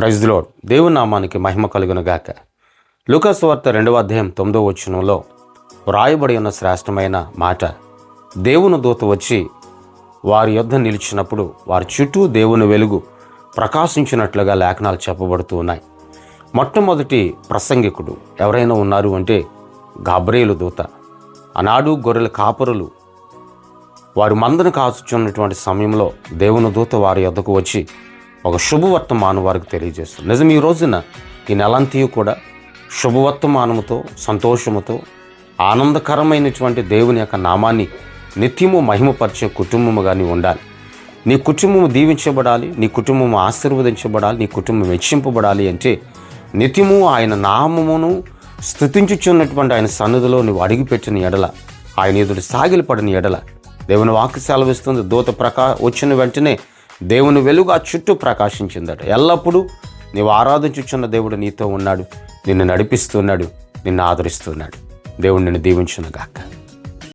ప్రైజ్లో దేవునామానికి దేవుని నామానికి మహిమ కలుగును గాక వార్త రెండవ అధ్యాయం తొమ్మిదవ వచనంలో వ్రాయబడి ఉన్న శ్రేష్టమైన మాట. దేవుని దూత వచ్చి వారి యొద్ద నిలిచినప్పుడు వారి చుట్టూ దేవుని వెలుగు ప్రకాశించినట్లుగా లేఖనాలు చెప్పబడుతూ ఉన్నాయి. మొట్టమొదటి ప్రసంగికుడు ఎవరైనా ఉన్నారు అంటే గాబ్రేలు దూత. ఆనాడు గొర్రెల కాపరులు వారు మందను కాచుచున్నటువంటి సమయంలో దేవుని దూత వారి యొద్దకు వచ్చి ఒక శుభవర్తమానం వారికి తెలియజేస్తుంది. నిజం ఈ రోజున ఈ నెలంతయు కూడా శుభవర్తమానముతో సంతోషముతో ఆనందకరమైనటువంటి దేవుని యొక్క నామాన్ని నిత్యము మహిమపరిచే కుటుంబము కానీ ఉండాలి. నీ కుటుంబము దీవించబడాలి నీ కుటుంబం ఆశీర్వదించబడాలి నీ కుటుంబం హెచ్చింపబడాలి అంటే నిత్యము ఆయన నామమును స్థుతించుచున్నటువంటి ఆయన సన్నిధిలో నువ్వు అడిగిపెట్టిన ఎడల ఆయన ఎదుటి సాగిలపడిన ఎడల దేవుని వాక్య సెలవిస్తుంది. దూత ప్రకా వచ్చిన వెంటనే దేవుని వెలుగు ఆ చుట్టూ ప్రకాశించిందట. ఎల్లప్పుడూ నీవు ఆరాధించుచున్న దేవుడు నీతో ఉన్నాడు నిన్ను నడిపిస్తున్నాడు నిన్ను ఆదరిస్తున్నాడు. దేవుడు నిన్ను దీవించునగాక. గాక